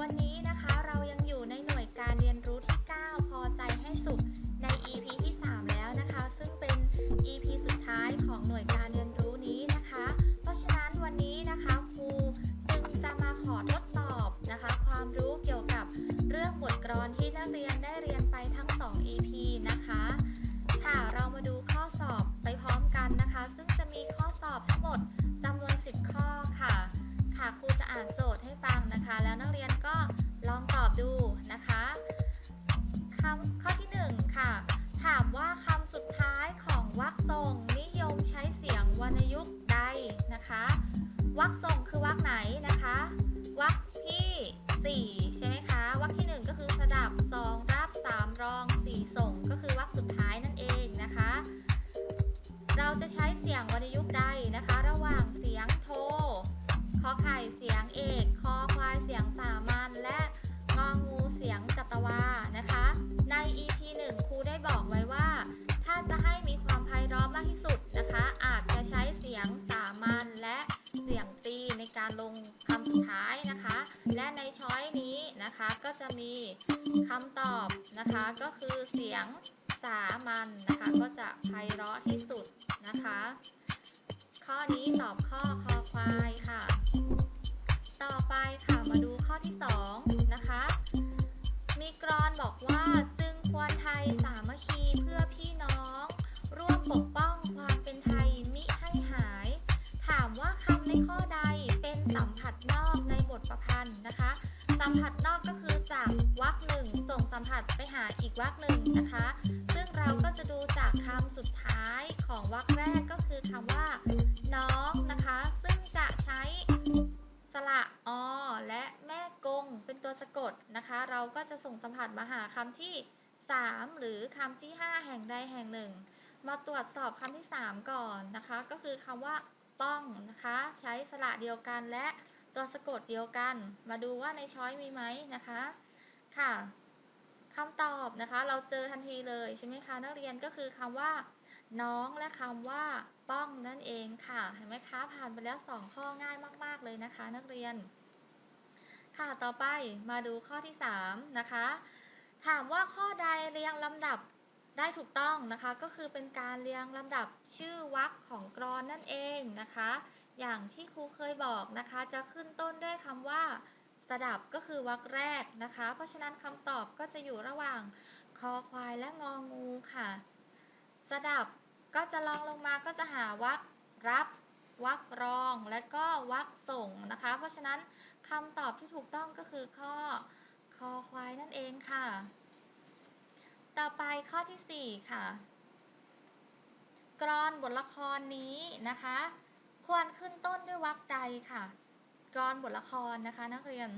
วันนี้นะคะ การลงคำสุดท้ายนะคะ และในช้อยนี้นะคะก็จะมีคำตอบนะคะก็คือเสียงสามัญนะคะ ก็จะไพเราะที่สุดนะคะ ข้อนี้ตอบข้อคอควายค่ะ ต่อไปค่ะมาดูข้อที่สองนะคะ มีกรอนบอกว่าจึงควรไทยสามัคคีเพื่อพี่ ตัวสะกดนะคะ เราก็จะส่งสัมผัสมาหาคำที่ 3 หรือคำที่ 5 แห่งใดแห่งหนึ่ง มาตรวจสอบคำที่ 3 ก่อนนะคะ ก็คือคำว่าป้องนะคะ ใช้สระเดียวกันและตัวสะกดเดียวกัน มาดูว่าในช้อยมีไหมนะคะค่ะคำตอบนะคะ เราเจอทันทีเลยใช่ไหมคะนักเรียนก็คือคำว่า น้องและคำว่าป้องนั่นเองค่ะเห็นไหมคะผ่านไปแล้ว 2 ข้อง่ายมาก ๆ เลยนะคะ นักเรียน ค่ะ ต่อไปมาดูข้อที่ 3 นะคะ ถามว่าข้อใดเรียงลำดับได้ถูกต้องนะคะ ก็คือเป็นการเรียงลำดับชื่อวรรคของกรอนนั่นเองนะคะ อย่างที่ครูเคยบอกนะคะ จะขึ้นต้นด้วยคำว่าสดับก็คือวรรคแรกนะคะ เพราะฉะนั้นคำตอบก็จะอยู่ระหว่างคอควายและงองูค่ะสดับก็จะลองลงมาก็จะหาวรรครับ วรรครองและก็วรรคส่งนะคะ เพราะฉะนั้นคำตอบที่ถูกต้องก็คือข้อคอควายนั่นเองค่ะ ต่อไปข้อทีสี่ 4 ค่ะ กรอนบทละครนี้นะคะ ควรขึ้นต้นด้วยวรรคใดค่ะ กรอนบทละครนะคะนักเรียน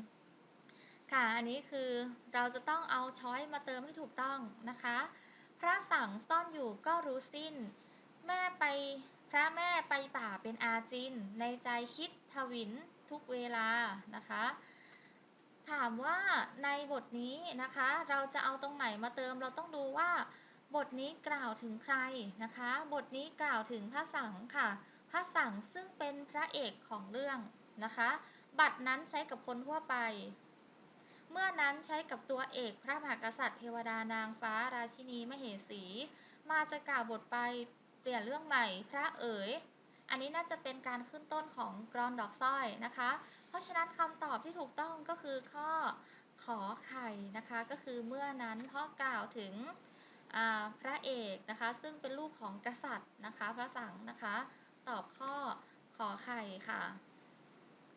ค่ะอันนี้คือเราจะต้องเอาช้อยมาเติมให้ถูกต้องนะคะ พระสังซ่อนอยู่ก็รู้สิ้น แม่ไป พระแม่ไปป่าเป็นอาจิน ในใจคิดทวินทุกเวลานะคะ ถามว่าในบทนี้นะคะ เราจะเอาตรงไหนมาเติมเราต้องดูว่า บทนี้กล่าวถึงใครนะคะ บทนี้กล่าวถึงพระสังฆ์ค่ะ พระสังฆ์ซึ่งเป็นพระเอกของเรื่องนะคะ บัตรนั้นใช้กับคนทั่วไป เมื่อนั้นใช้กับตัวเอกพระมหากษัตริย์เทวดานางฟ้าราชินีมเหสี มาจะกล่าวบทไป เปลี่ยนเรื่องใหม่ พระเอ๋ย อันนี้น่าจะเป็นการขึ้นต้นของกรอนดอกสร้อยนะคะ เพราะฉะนั้นคำตอบที่ถูกต้องก็คือข้อขอไข่นะคะ ก็คือเมื่อนั้นพราะกล่าวถึงพระเอกนะคะ ซึ่งเป็นลูกของกษัตริย์นะคะ พระสังฆ์นะคะ ตอบข้อขอไข่ค่ะ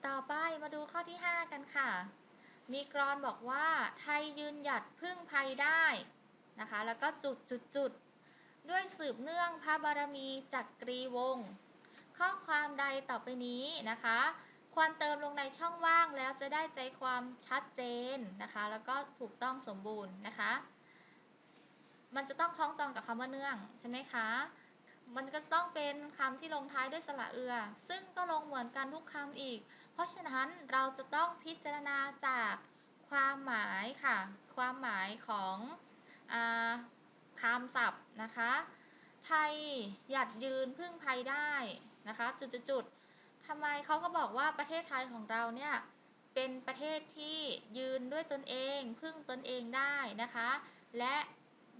ต่อไปมาดูข้อที่ 5 กันค่ะ มีกรอนบอกว่าไทยยืนหยัดพึ่งภัยได้นะคะ แล้วก็จุดจุดจุด ด้วยสืบเนื่องพระบารมีจักรีวงศ์ข้อความใดต่อไปนี้นะคะ ควรเติมลงในช่องว่างแล้วจะได้ใจความชัดเจนนะคะ แล้วก็ถูกต้องสมบูรณ์นะคะ มันจะต้องคล้องจองกับคำว่าเนื่องใช่ไหมคะ มันก็จะต้องเป็นคำที่ลงท้ายด้วยสระเอือ ซึ่งก็ลงเหมือนกันทุกคำอีก เพราะฉะนั้นเราจะต้องพิจารณาจากความหมายค่ะ ความหมายของอา คำศัพท์นะคะ ไทยหยัดยืนพึ่งภัยได้นะคะ จุดๆทำไมเขาก็บอกว่าประเทศไทยของเราเนี่ยเป็นประเทศที่ยืนด้วยตนเองพึ่งตนเองได้นะคะ และ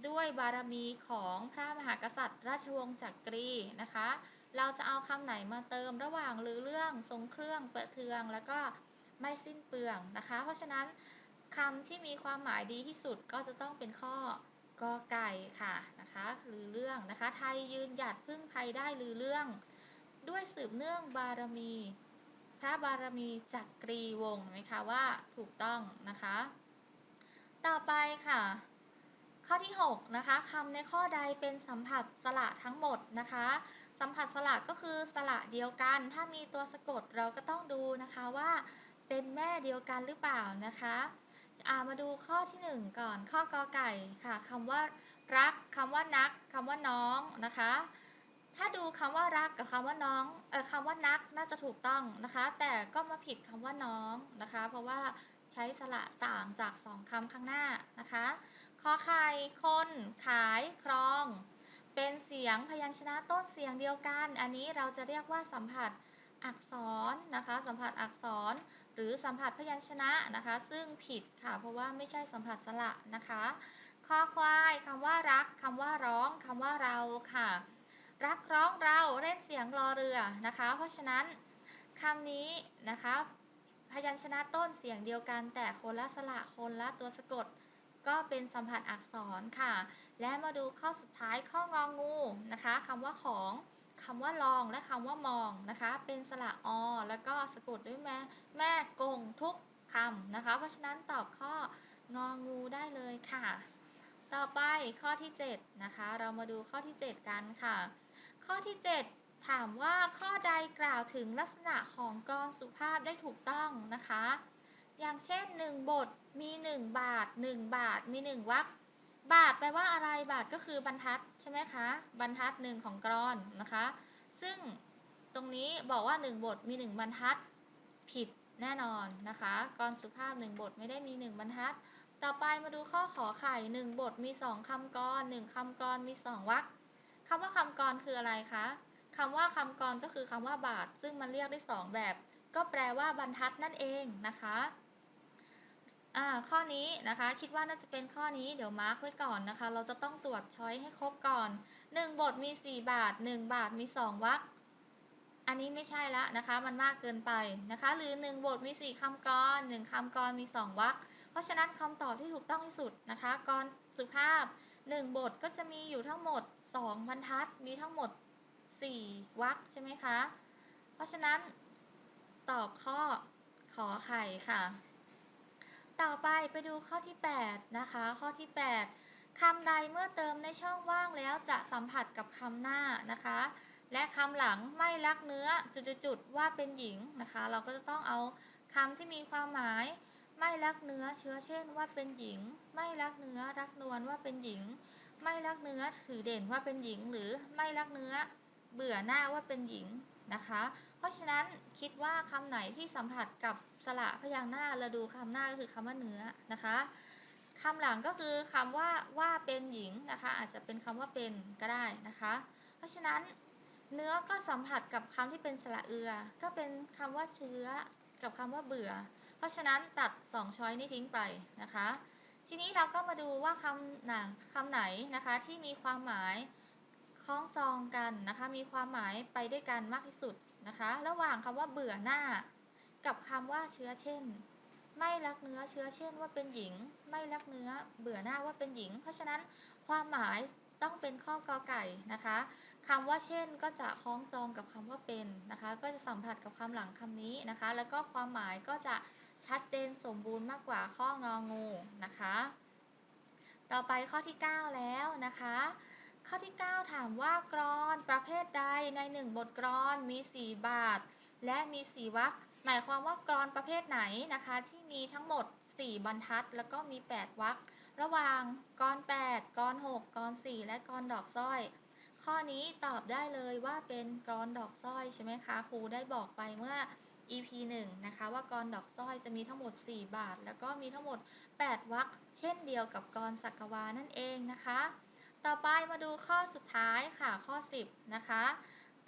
ด้วยบารมีของพระมหากษัตริย์ ราชวงศ์จักรีนะคะ เราจะเอาคำไหนมาเติมระหว่างหรือเรื่องทรงเครื่องเปิดเทือง แล้วก็ไม่สิ้นเปลืองนะคะ เพราะฉะนั้นคำที่มีความหมายดีที่สุดก็จะต้องเป็นข้อ กอไก่ค่ะนะคะหรือเรื่องนะคะ ไทยยืนหยัดพึ่งภัยได้หรือเรื่อง ด้วยสืบเนื่องบารมี พระบารมีจักรีวงศ์ไหมคะว่าถูกต้องนะคะ ต่อไปค่ะ ข้อที่ 6 นะคะคำในข้อใดเป็นสัมผัสสระทั้งหมดนะคะ สัมผัสสระก็คือสระเดียวกัน ถ้ามีตัวสะกดเราก็ต้องดูนะคะว่าเป็นแม่เดียวกันหรือเปล่านะคะามาดูข้อที่ 1 ก่อน ข้อกอไก่ค่ะคำว่ารักคำว่านักคำว่าน้องนะคะ ถ้าดูคำว่ารักกับคำว่าน้องเออคำว่านักน่าจะถูกต้องนะคะ แต่ก็มาผิดคำว่าน้องนะคะ เพราะว่าใช้สระต่างจากสองคำข้างหน้านะคะขอไข่คนขายครอง เป็นเสียงพยัญชนะต้นเสียงเดียวกัน อันนี้เราจะเรียกว่าสัมผัสอักษรนะคะ สัมผัสอักษร หรือสัมผัสพยัญชนะนะคะ ซึ่งผิดค่ะ เพราะว่าไม่ใช่สัมผัสสระนะคะคอควายคำว่ารักคำว่าร้องคำว่าเราค่ะ รักร้องเราเล่นเสียงรอเรือนะคะ เพราะฉะนั้นคำนี้นะคะพยัญชนะต้นเสียงเดียวกัน แต่คนละสระคนละตัวสะกด ก็เป็นสัมผัสอักษรค่ะ และมาดูข้อสุดท้ายข้ององูนะคะคำว่าของ คำว่าลองและคำว่ามองนะคะ เป็นสระอ แล้วก็สะกดด้วยแม่แม่กงทุกคำนะคะ เพราะฉะนั้นตอบข้ององูได้เลยค่ะ ต่อไปข้อที่ 7 นะคะ เรามาดูข้อที่ 7 กันค่ะ ข้อที่ 7 ถามว่าข้อใดกล่าวถึงลักษณะของกรสุภาพได้ถูกต้องนะคะ อย่างเช่น 1 บทมี 1 บาท 1 บาทมี 1วรรค บาทแปลว่าอะไรบาทก็คือบรรทัดใช่ไหมคะบรรทัดหนึ่งของกรอนนะคะ ซึ่งตรงนี้บอกว่า 1 บทมี 1 บรรทัดผิดแน่นอนนะคะกรสุภาพ 1 บทไม่ได้มี 1 บรรทัด ต่อไปมาดูข้อขอไข่ 1 บทมี 2คำกร 1คำกรมี 2วรรคคำว่าคำกรคืออะไรคะคำว่าคำกรก็คือคำว่าบาท ซึ่งมันเรียกได้ 2 แบบ ก็แปลว่าบรรทัดนั่นเองนะคะ อ่าข้อนี้นะคะคิดว่าน่าจะเป็นข้อนี้เดี๋ยวมาร์กไว้ก่อนนะคะ เราจะต้องตรวจช้อยให้ครบก่อน 1 บทมี 4 บาท 1 บาทมี 2วรรคอันนี้ไม่ใช่ละนะคะ มันมากเกินไปนะคะ หรือ 1 บทมี 4คำกร 1คำกรมี 2วรรคเพราะฉะนั้นคำตอบที่ถูกต้องที่สุดนะคะกรสุภาพ 1 บทก็จะมีอยู่ทั้งหมด 2 บรรทัดมีทั้งหมด 4วรรคใช่ไหมคะ เพราะฉะนั้นตอบข้อขอไข่ค่ะ ต่อไปไปดูข้อที่ 8 นะคะ ข้อที่ 8คำใดเมื่อเติมในช่องว่างแล้วจะสัมผัสกับคำหน้านะคะ และคำหลังไม่รักเนื้อจุดๆว่าเป็นหญิงนะคะ เราก็จะต้องเอาคำที่มีความหมาย ไม่รักเนื้อเชื้อเช่นว่าเป็นหญิง ไม่รักเนื้อรักนวลว่าเป็นหญิง ไม่รักเนื้อถือเด่นว่าเป็นหญิง หรือไม่รักเนื้อเบื่อหน้าว่าเป็นหญิงนะคะ เพราะฉะนั้นคิดว่าคำไหนที่สัมผัสกับ สระพยางค์หน้าเราดูคำหน้าก็คือคำว่าเนื้อนะคะคำหลังก็คือคำว่าว่าเป็นหญิงนะคะ อาจจะเป็นคำว่าเป็นก็ได้นะคะ เพราะฉะนั้นเนื้อก็สัมผัสกับคำที่เป็นสระเอือ ก็เป็นคำว่าเชื้อ กับคำว่าเบื่อ เพราะฉะนั้นตัด 2 ช้อยนี้ทิ้งไปนะคะ ทีนี้เราก็มาดูว่าคำหนังคำไหนนะคะที่มีความหมายคล้องจองกันนะคะ มีความหมายไปด้วยกันมากที่สุดนะคะ ระหว่างคำว่าเบื่อหน้า กับคำว่าเชื้อเช่น ไม่รักเนื้อเชื้อเช่นว่าเป็นหญิง ไม่รักเนื้อเบื่อหน้าว่าเป็นหญิง เพราะฉะนั้นความหมายต้องเป็นข้อกอไก่นะคะคำว่าเช่นก็จะคล้องจองกับคำว่าเป็นนะคะ ก็จะสัมผัสกับคำหลังคำนี้นะคะ แล้วก็ความหมายก็จะชัดเจนสมบูรณ์มากกว่าข้ององูนะคะ ต่อไปข้อที่ 9 แล้วนะคะ ข้อที่ 9 ถามว่ากรอนประเภทใดใน 1 บทกรอนมี 4 บาท และมี 4วรรค หมายความว่ากรอนประเภทไหนนะคะ ที่มีทั้งหมด 4 บรรทัด แล้วก็มี 8วรรคระหว่างกรอน 8กรอน 6กรอน 4 และกรอนดอกสร้อย ข้อนี้ตอบได้เลยว่าเป็นกรอนดอกสร้อยใช่ไหมคะครูได้บอกไปเมื่อ EP 1 นะคะ ว่ากรอนดอกสร้อยจะมีทั้งหมด 4 บาท แล้วก็มีทั้งหมด 8วรรคเช่นเดียวกับกรอนสักวานั่นเองนะคะ ต่อไปมาดูข้อสุดท้ายค่ะข้อ 10 นะคะ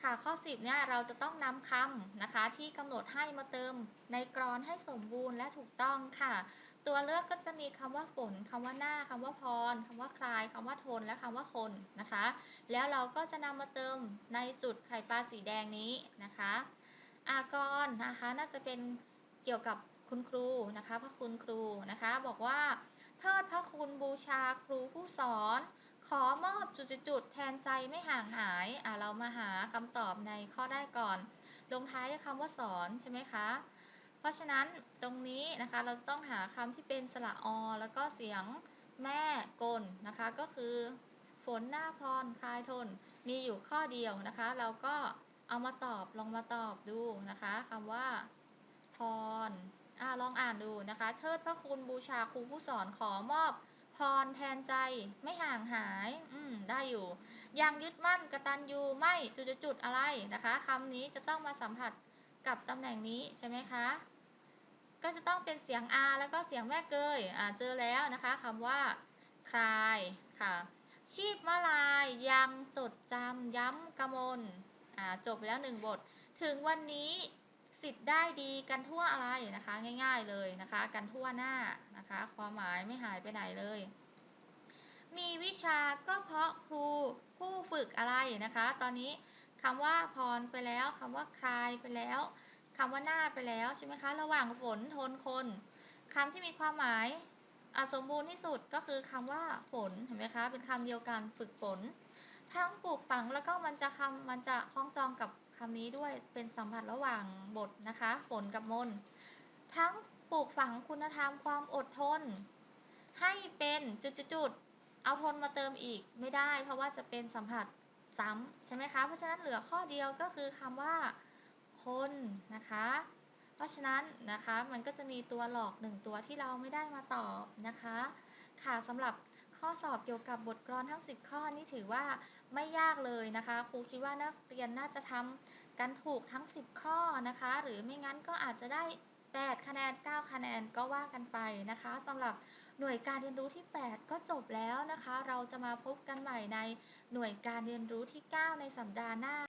ค่ะข้อ 10เนี่ยเราจะต้องนำคำนะคะ ที่กำหนดให้มาเติมในกรอนให้สมบูรณ์และถูกต้องค่ะ ตัวเลือกก็จะมีคำว่าฝนคำว่าหน้าคำว่าพรคำว่าคลายคำว่าทนและคำว่าคนนะคะ แล้วเราก็จะนำมาเติมในจุดไข่ปลาสีแดงนี้นะคะ อากรนะคะน่าจะเป็นเกี่ยวกับคุณครูนะคะพระคุณครูนะคะ บอกว่าเทิดพระคุณบูชาครูผู้สอน ขอมอบจุดๆแทนใจไม่ห่างหาย อะเรามาหาคำตอบในข้อได้ก่อน ลงท้ายด้วยคำว่าสอนใช่ไหมคะ เพราะฉะนั้นตรงนี้นะคะเราต้องหาคำที่เป็นสระอแล้วก็เสียงแม่กลนะคะ ก็คือ ฝนหน้าพรคลายทน มีอยู่ข้อเดียวนะคะ เราก็เอามาตอบลองมาตอบดูนะคะคำว่าพรอ่าลองอ่านดูนะคะ เทิดพระคุณบูชาครูผู้สอนขอมอบ พรแทนใจไม่ห่างหาย อืม ได้อยู่ ยังยึดมั่นกระตัญญูไม่จุดๆๆอะไรนะคะคำนี้จะต้องมาสัมผัสกับตำแหน่งนี้ใช่ไหมคะ ก็จะต้องเป็นเสียง R แล้วก็เสียงแม่เกยอ่าเจอแล้วนะคะคำว่าคลายค่ะ ชีพมาลายยังจดจำย้ำกระมลอ่าจบไปแล้วหนึ่งบท ถึงวันนี้ สิทธิ์ได้ดีกันทั่วอะไรนะคะ ง่าย ๆเลยนะคะ กันทั่วหน้านะคะ ความหมายไม่หายไปไหนเลย มีวิชาก็เพราะครูผู้ฝึกอะไรนะคะ ตอนนี้คำว่าพรไปแล้วคำว่าคลายไปแล้วคำว่าหน้าไปแล้วใช่ไหมคะ ระหว่างฝนทนคนคำที่มีความหมายอสมบูรณ์ที่สุดก็คือคำว่าฝนเห็นไหมคะเป็นคำเดียวกันฝึกฝนทั้งปลูกฝังแล้วก็มันจะคำมันจะคล้องจองกับ คำนี้ด้วยเป็นสัมผัสระหว่างบทนะคะฝนกับมน ทั้งปลูกฝังคุณธรรมความอดทน ให้เป็นจุดๆๆเอาทนมาเติมอีกไม่ได้ เพราะว่าจะเป็นสัมผัสซ้ำใช่ไหมคะ เพราะฉะนั้นเหลือข้อเดียวก็คือคำว่า คนนะคะ เพราะฉะนั้นนะคะมันก็จะมีตัวหลอกหนึ่งตัวที่เราไม่ได้มาตอบนะคะ ค่ะสำหรับ ข้อสอบเกี่ยวกับบทกลอนทั้ง 10 ข้อนี่ถือว่าไม่ยากเลยนะคะ ครูคิดว่านักเรียนน่าจะทำกันถูกทั้ง 10 ข้อนะคะ หรือไม่งั้นก็อาจจะได้ 8 คะแนน 9 คะแนนก็ว่ากันไปนะคะสำหรับหน่วยการเรียนรู้ที่ 8 ก็จบแล้วนะคะ เราจะมาพบกันใหม่ในหน่วยการเรียนรู้ที่ 9 ในสัปดาห์หน้า